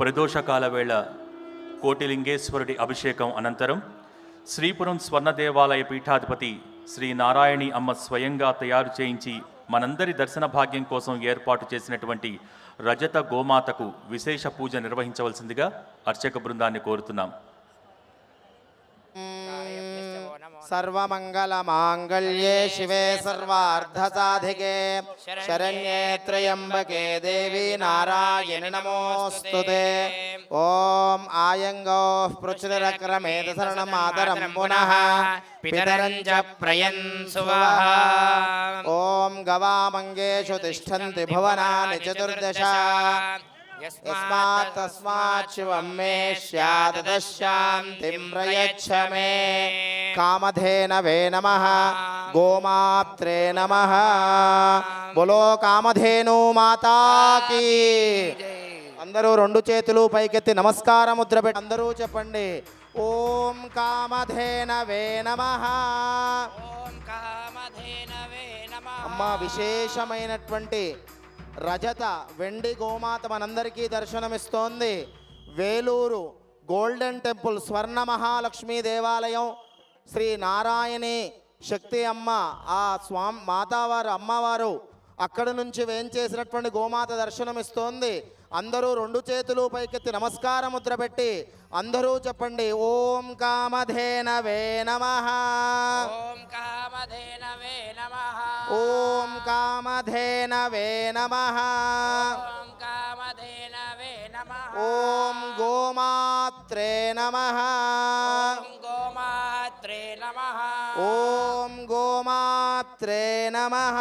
ప్రదోషకాల వేళ కోటిలింగేశ్వరుడి అభిషేకం అనంతరం శ్రీపురం స్వర్ణ దేవాలయ పీఠాధిపతి శ్రీ నారాయణి అమ్మ స్వయంగా తయారు చేయించి మనందరి దర్శన భాగ్యం కోసం ఏర్పాటు చేసినటువంటి రజత గోమాతకు విశేష పూజ నిర్వహించవలసిందిగా అర్చక బృందాన్ని కోరుతున్నాం. सर्वमङ्गलमाङ्गल्ये शिवे सर्वार्धसाधिके। शरण्ये त्र्यम्बके देवी नारायणि नमोऽस्तु ते। ॐ आयङ्गोः पृच्छुरक्रमेद शरणमातरं पुनः पितरं च प्रयन्सुवः। ॐ गवामङ्गेषु तिष्ठन्ति भुवनानि चतुर्दश। यस्मात् तस्मात् शिवं मे स्यात् शान्तिं प्रयच्छ मे కామధేనవే నమ గోమాత్రే నమ బులో కామధేను మాతాకి అందరూ రెండు చేతులు పైకెత్తి నమస్కార ముద్ర పెట్టి అందరూ చెప్పండి. ఓం కామధేనవే నమ. అమ్మ విశేషమైనటువంటి రజత వెండి గోమాత మనందరికీ దర్శనమిస్తోంది. వేలూరు గోల్డెన్ టెంపుల్ స్వర్ణ మహాలక్ష్మీ దేవాలయం శ్రీ నారాయణి శక్తి అమ్మ. ఆ స్వామి మాతావారు అమ్మవారు అక్కడ నుంచి వేంచేసినటువంటి గోమాత దర్శనమిస్తోంది. అందరూ రెండు చేతులు పైకెత్తి నమస్కార ముద్ర పెట్టి అందరూ చెప్పండి ఓం కామధేనవే నమః. ఓం కామధేనవే నమః. ఓం కామధేనవే నమః. ఓం కామధేనవే నమః. ఓం గోమాత్రే నమః. గోమాత్రే నమః. ఓం గోమాత్రే నమః.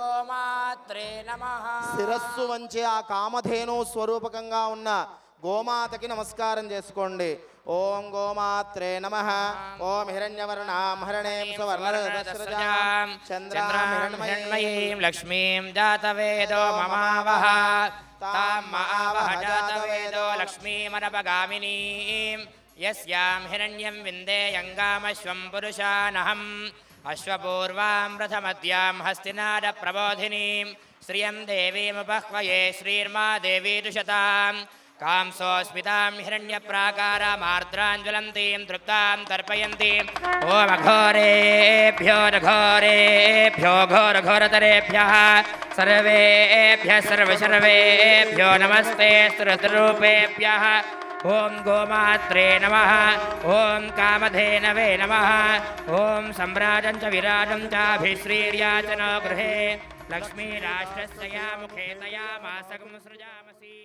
గోమాత్రే నమః. శిరస్సు వంచి ఆ కామధేను స్వరూపకంగా ఉన్న గోమాతకి నమస్కారం చేసుకోండి. ఓం గోమాత్రే నమ. ఓం హిరణ్యవర్ణాం హరణేం సువర్ణరజస్రజాం చంద్రాం హిరణ్మయీం లక్ష్మీం జాతవేదో మమావహ. తాం మావహ జాతవేదో లక్ష్మీమనపగామినీం यस्यां हिरण्यं विन्देयङ्गामश्वं पुरुषानहम् अश्वपूर्वां रथमद्यां हस्तिनाडप्रबोधिनीं श्रियं देवीमुपह्वये श्रीर्मा देवी दुषतां कांसोऽस्मितां हिरण्यप्राकारामार्द्राञ्ज्वलन्तीं तृप्तां तर्पयन्तीं ओमघोरेभ्यो घोरेभ्यो घोरघोरतरेभ्यः सर्वेभ्यः सर्वसर्वेभ्यो नमस्ते स्त्रुतरूपेभ्यः ॐ गोमात्रे नमः ॐ कामधेनवे नमः ॐ सम्राजं च विराजं चाभिश्रीर्याचनो गृहे, लक्ष्मीराष्ट्रस्य या मुखे मासकं सृजामसि।